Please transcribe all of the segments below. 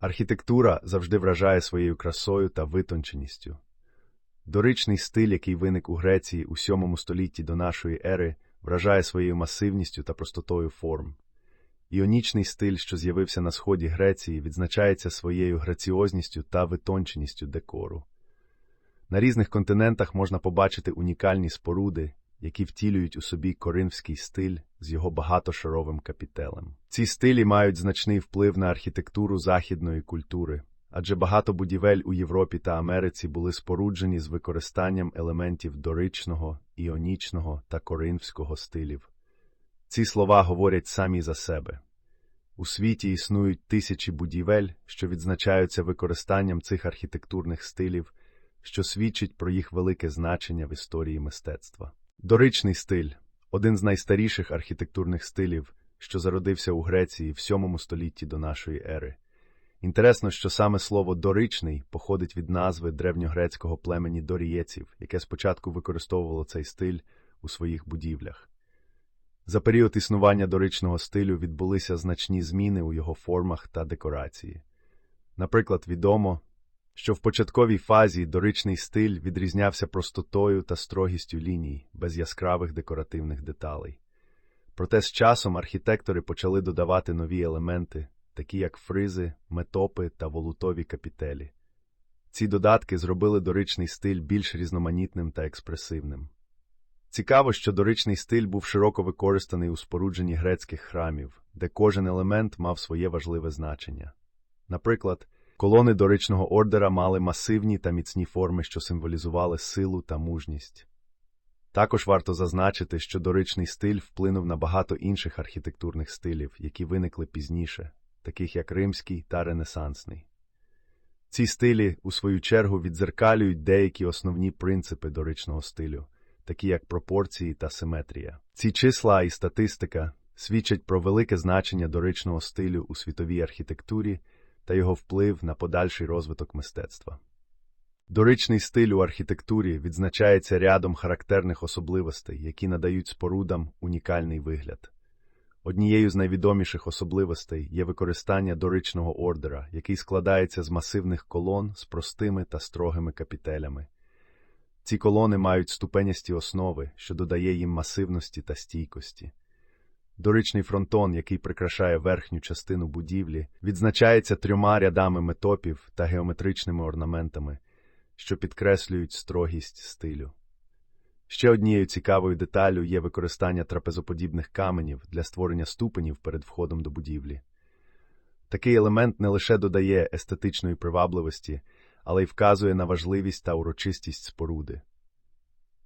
Архітектура завжди вражає своєю красою та витонченістю. Доричний стиль, який виник у Греції у VII столітті до нашої ери, вражає своєю масивністю та простотою форм. Іонічний стиль, що з'явився на сході Греції, відзначається своєю граціозністю та витонченістю декору. На різних континентах можна побачити унікальні споруди, які втілюють у собі коринфський стиль з його багатошаровим капітелем. Ці стилі мають значний вплив на архітектуру західної культури, адже багато будівель у Європі та Америці були споруджені з використанням елементів доричного, іонічного та коринфського стилів. Ці слова говорять самі за себе. У світі існують тисячі будівель, що відзначаються використанням цих архітектурних стилів, що свідчить про їх велике значення в історії мистецтва. Доричний стиль один з найстаріших архітектурних стилів, що зародився у Греції в VII столітті до нашої ери. Інтересно, що саме слово доричний походить від назви древньогрецького племені дорієців, яке спочатку використовувало цей стиль у своїх будівлях. За період існування доричного стилю відбулися значні зміни у його формах та декорації. Наприклад, відомо, що в початковій фазі доричний стиль відрізнявся простотою та строгістю ліній, без яскравих декоративних деталей. Проте з часом архітектори почали додавати нові елементи, такі як фризи, метопи та волутові капітелі. Ці додатки зробили доричний стиль більш різноманітним та експресивним. Цікаво, що доричний стиль був широко використаний у спорудженні грецьких храмів, де кожен елемент мав своє важливе значення. Наприклад, колони доричного ордера мали масивні та міцні форми, що символізували силу та мужність. Також варто зазначити, що доричний стиль вплинув на багато інших архітектурних стилів, які виникли пізніше, таких як римський та ренесансний. Ці стилі, у свою чергу, відзеркалюють деякі основні принципи доричного стилю такі як пропорції та симетрія. Ці числа і статистика свідчать про велике значення доричного стилю у світовій архітектурі та його вплив на подальший розвиток мистецтва. Доричний стиль у архітектурі відзначається рядом характерних особливостей, які надають спорудам унікальний вигляд. Однією з найвідоміших особливостей є використання доричного ордера, який складається з масивних колон з простими та строгими капітелями. Ці колони мають ступенясті основи, що додає їм масивності та стійкості. Доричний фронтон, який прикрашає верхню частину будівлі, відзначається трьома рядами метопів та геометричними орнаментами, що підкреслюють строгість стилю. Ще однією цікавою деталю є використання трапезоподібних каменів для створення ступенів перед входом до будівлі. Такий елемент не лише додає естетичної привабливості, але й вказує на важливість та урочистість споруди.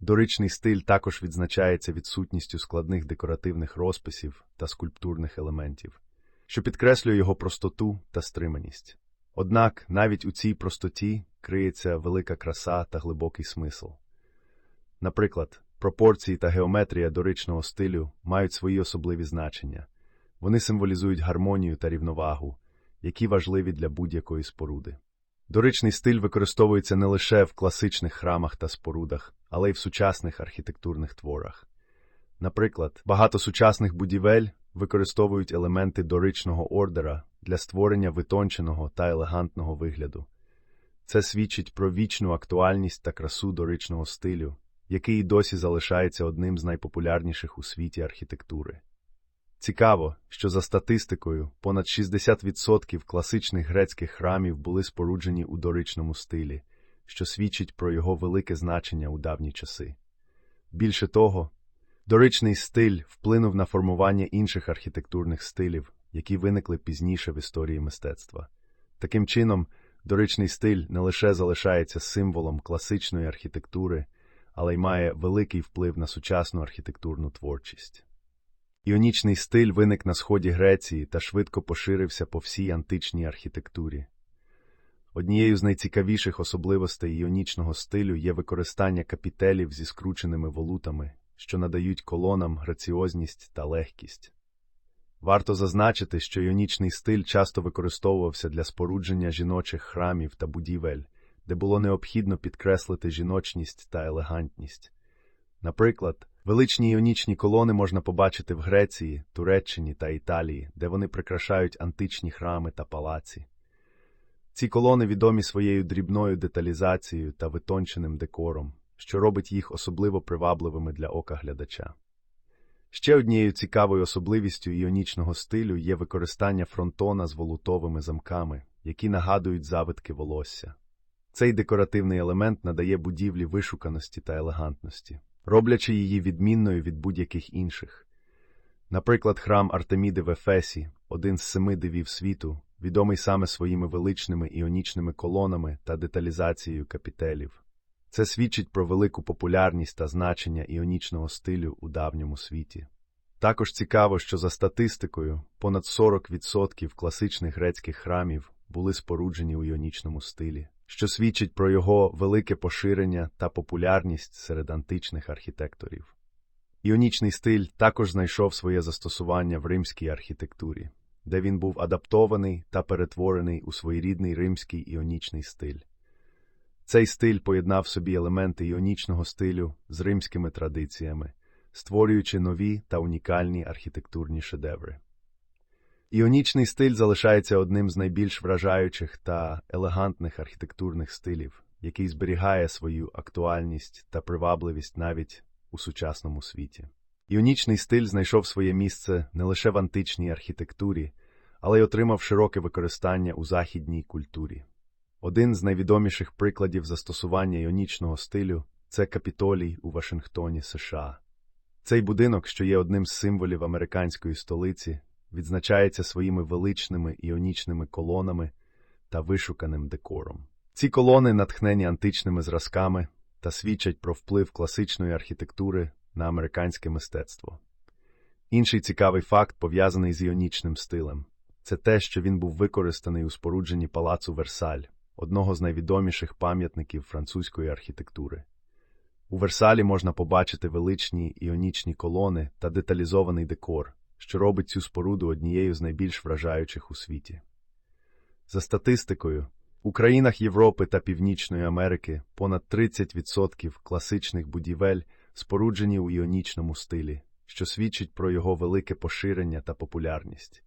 Доричний стиль також відзначається відсутністю складних декоративних розписів та скульптурних елементів, що підкреслює його простоту та стриманість. Однак навіть у цій простоті криється велика краса та глибокий смисл. Наприклад, пропорції та геометрія доричного стилю мають свої особливі значення, вони символізують гармонію та рівновагу, які важливі для будь-якої споруди. Доричний стиль використовується не лише в класичних храмах та спорудах, але й в сучасних архітектурних творах. Наприклад, багато сучасних будівель використовують елементи доричного ордера для створення витонченого та елегантного вигляду. Це свідчить про вічну актуальність та красу доричного стилю, який і досі залишається одним з найпопулярніших у світі архітектури. Цікаво, що за статистикою понад 60% класичних грецьких храмів були споруджені у доричному стилі, що свідчить про його велике значення у давні часи. Більше того, доричний стиль вплинув на формування інших архітектурних стилів, які виникли пізніше в історії мистецтва. Таким чином, доричний стиль не лише залишається символом класичної архітектури, але й має великий вплив на сучасну архітектурну творчість. Іонічний стиль виник на сході Греції та швидко поширився по всій античній архітектурі. Однією з найцікавіших особливостей іонічного стилю є використання капітелів зі скрученими волутами, що надають колонам граціозність та легкість. Варто зазначити, що іонічний стиль часто використовувався для спорудження жіночих храмів та будівель, де було необхідно підкреслити жіночність та елегантність. Наприклад, Величні іонічні колони можна побачити в Греції, Туреччині та Італії, де вони прикрашають античні храми та палаці. Ці колони відомі своєю дрібною деталізацією та витонченим декором, що робить їх особливо привабливими для ока глядача. Ще однією цікавою особливістю іонічного стилю є використання фронтона з волутовими замками, які нагадують завитки волосся. Цей декоративний елемент надає будівлі вишуканості та елегантності, роблячи її відмінною від будь-яких інших. Наприклад, храм Артеміди в Ефесі, один з семи дивів світу, відомий саме своїми величними іонічними колонами та деталізацією капітелів. Це свідчить про велику популярність та значення іонічного стилю у давньому світі. Також цікаво, що за статистикою понад 40% класичних грецьких храмів були споруджені у іонічному стилі, що свідчить про його велике поширення та популярність серед античних архітекторів. Іонічний стиль також знайшов своє застосування в римській архітектурі, де він був адаптований та перетворений у своєрідний римський іонічний стиль. Цей стиль поєднав собі елементи іонічного стилю з римськими традиціями, створюючи нові та унікальні архітектурні шедеври. Іонічний стиль залишається одним з найбільш вражаючих та елегантних архітектурних стилів, який зберігає свою актуальність та привабливість навіть у сучасному світі. Іонічний стиль знайшов своє місце не лише в античній архітектурі, але й отримав широке використання у західній культурі. Один з найвідоміших прикладів застосування іонічного стилю це Капітолій у Вашингтоні, США. Цей будинок, що є одним з символів американської столиці, відзначається своїми величними іонічними колонами та вишуканим декором. Ці колони натхнені античними зразками та свідчать про вплив класичної архітектури на американське мистецтво. Інший цікавий факт, пов'язаний з іонічним стилем, це те, що він був використаний у спорудженні палацу Версаль, одного з найвідоміших пам'ятників французької архітектури. У Версалі можна побачити величні іонічні колони та деталізований декор, що робить цю споруду однією з найбільш вражаючих у світі. За статистикою, у країнах Європи та Північної Америки понад 30% класичних будівель споруджені у іонічному стилі, що свідчить про його велике поширення та популярність.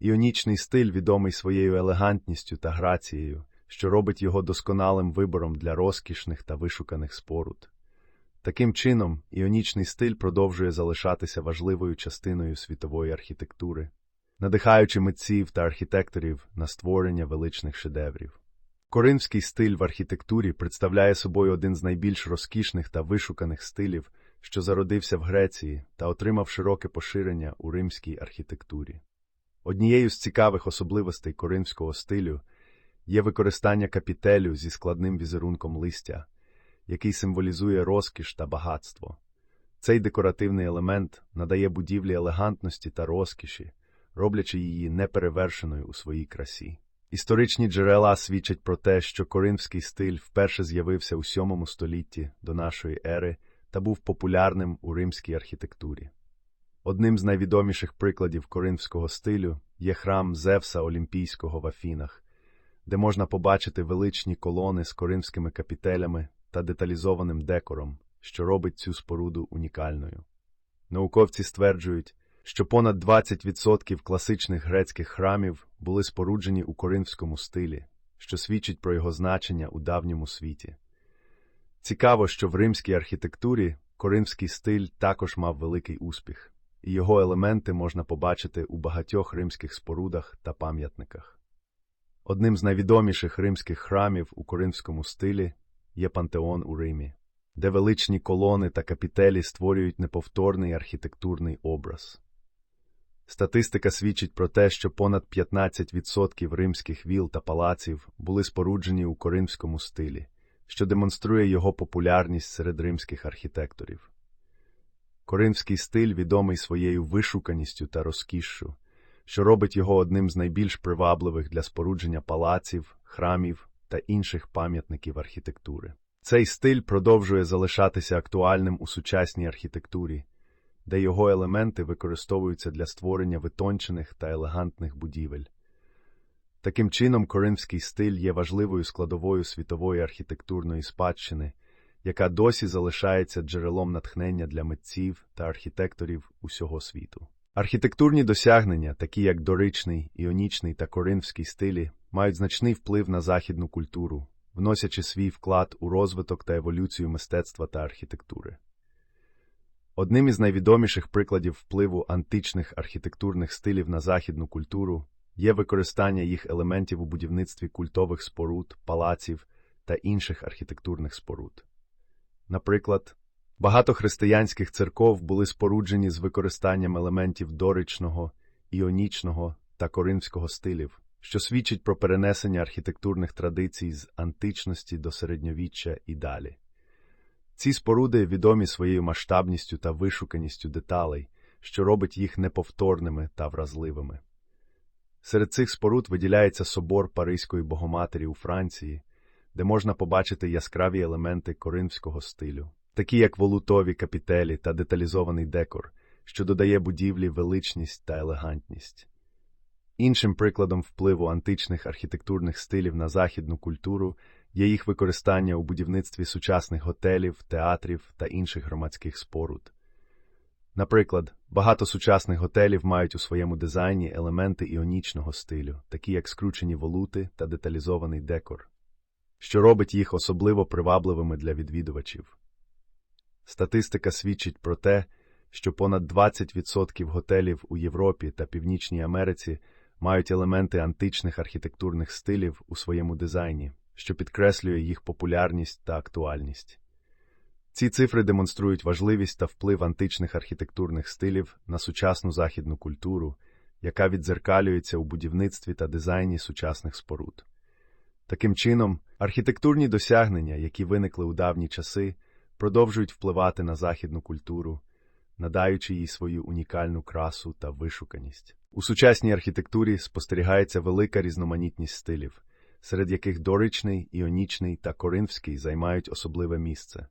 Іонічний стиль відомий своєю елегантністю та грацією, що робить його досконалим вибором для розкішних та вишуканих споруд. Таким чином, іонічний стиль продовжує залишатися важливою частиною світової архітектури, надихаючи митців та архітекторів на створення величних шедеврів. Коринфський стиль в архітектурі представляє собою один з найбільш розкішних та вишуканих стилів, що зародився в Греції та отримав широке поширення у римській архітектурі. Однією з цікавих особливостей коринфського стилю є використання капітелю зі складним візерунком листя, який символізує розкіш та багатство. Цей декоративний елемент надає будівлі елегантності та розкіші, роблячи її неперевершеною у своїй красі. Історичні джерела свідчать про те, що коринфський стиль вперше з'явився у VII столітті до нашої ери та був популярним у римській архітектурі. Одним з найвідоміших прикладів коринфського стилю є храм Зевса Олімпійського в Афінах, де можна побачити величні колони з коринфськими капітелями та деталізованим декором, що робить цю споруду унікальною. Науковці стверджують, що понад 20% класичних грецьких храмів були споруджені у коринфському стилі, що свідчить про його значення у давньому світі. Цікаво, що в римській архітектурі коринфський стиль також мав великий успіх, його елементи можна побачити у багатьох римських спорудах та пам'ятниках. Одним з найвідоміших римських храмів у коринфському стилі є пантеон у Римі, де величні колони та капітелі створюють неповторний архітектурний образ. Статистика свідчить про те, що понад 15% римських віл та палаців були споруджені у коринфському стилі, що демонструє його популярність серед римських архітекторів. Коринфський стиль відомий своєю вишуканістю та розкішшю, що робить його одним з найбільш привабливих для спорудження палаців, храмів та інших пам'ятників архітектури. Цей стиль продовжує залишатися актуальним у сучасній архітектурі, де його елементи використовуються для створення витончених та елегантних будівель. Таким чином, коринфський стиль є важливою складовою світової архітектурної спадщини, яка досі залишається джерелом натхнення для митців та архітекторів усього світу. Архітектурні досягнення, такі як доричний, іонічний та коринфський стилі, мають значний вплив на західну культуру, вносячи свій вклад у розвиток та еволюцію мистецтва та архітектури. Одним із найвідоміших прикладів впливу античних архітектурних стилів на західну культуру є використання їх елементів у будівництві культових споруд, палаців та інших архітектурних споруд. Наприклад, багато християнських церков були споруджені з використанням елементів доричного, іонічного та коринфського стилів, що свідчить про перенесення архітектурних традицій з античності до середньовіччя і далі. Ці споруди відомі своєю масштабністю та вишуканістю деталей, що робить їх неповторними та вразливими. Серед цих споруд виділяється собор Паризької Богоматері у Франції, де можна побачити яскраві елементи коринфського стилю, такі як волутові капітелі та деталізований декор, що додає будівлі величність та елегантність. Іншим прикладом впливу античних архітектурних стилів на західну культуру є їх використання у будівництві сучасних готелів, театрів та інших громадських споруд. Наприклад, багато сучасних готелів мають у своєму дизайні елементи іонічного стилю, такі як скручені волути та деталізований декор, що робить їх особливо привабливими для відвідувачів. Статистика свідчить про те, що понад 20% готелів у Європі та Північній Америці мають елементи античних архітектурних стилів у своєму дизайні, що підкреслює їх популярність та актуальність. Ці цифри демонструють важливість та вплив античних архітектурних стилів на сучасну західну культуру, яка віддзеркалюється у будівництві та дизайні сучасних споруд. Таким чином, архітектурні досягнення, які виникли у давні часи, продовжують впливати на західну культуру, надаючи їй свою унікальну красу та вишуканість. У сучасній архітектурі спостерігається велика різноманітність стилів, серед яких доричний, іонічний та коринфський займають особливе місце.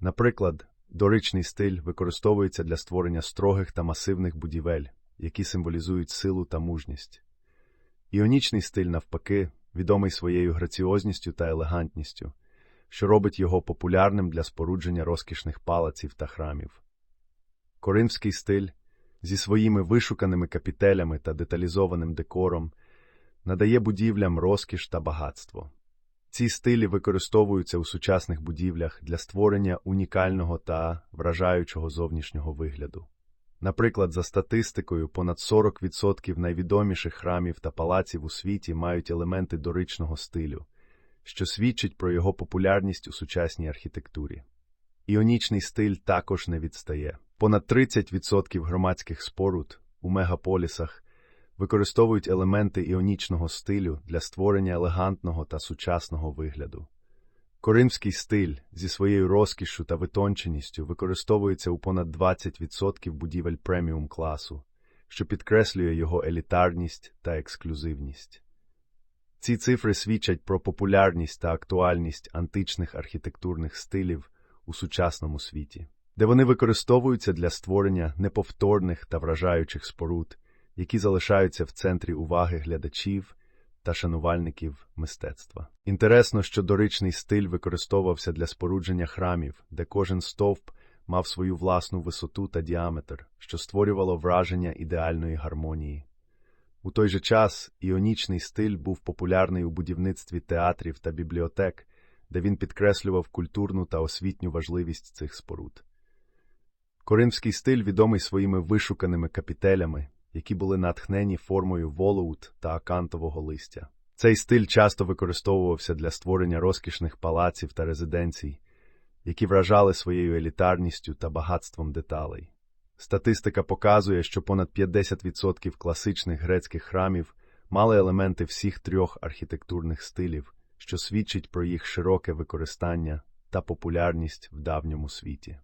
Наприклад, доричний стиль використовується для створення строгих та масивних будівель, які символізують силу та мужність. Іонічний стиль, навпаки, відомий своєю граціозністю та елегантністю, що робить його популярним для спорудження розкішних палаців та храмів. Коринфський стиль зі своїми вишуканими капітелями та деталізованим декором надає будівлям розкіш та багатство. Ці стилі використовуються у сучасних будівлях для створення унікального та вражаючого зовнішнього вигляду. Наприклад, за статистикою, понад 40% найвідоміших храмів та палаців у світі мають елементи доричного стилю, що свідчить про його популярність у сучасній архітектурі. Іонічний стиль також не відстає. Понад 30% громадських споруд у мегаполісах використовують елементи іонічного стилю для створення елегантного та сучасного вигляду. Коринфський стиль зі своєю розкішшю та витонченістю використовується у понад 20% будівель преміум класу, що підкреслює його елітарність та ексклюзивність. Ці цифри свідчать про популярність та актуальність античних архітектурних стилів у сучасному світі, де вони використовуються для створення неповторних та вражаючих споруд, які залишаються в центрі уваги глядачів та шанувальників мистецтва. Інтересно, що доричний стиль використовувався для спорудження храмів, де кожен стовп мав свою власну висоту та діаметр, що створювало враження ідеальної гармонії. У той же час іонічний стиль був популярний у будівництві театрів та бібліотек, де він підкреслював культурну та освітню важливість цих споруд. Коринфський стиль відомий своїми вишуканими капітелями, які були натхнені формою волоут та акантового листя. Цей стиль часто використовувався для створення розкішних палаців та резиденцій, які вражали своєю елітарністю та багатством деталей. Статистика показує, що понад 50% класичних грецьких храмів мали елементи всіх трьох архітектурних стилів, що свідчить про їх широке використання та популярність в давньому світі.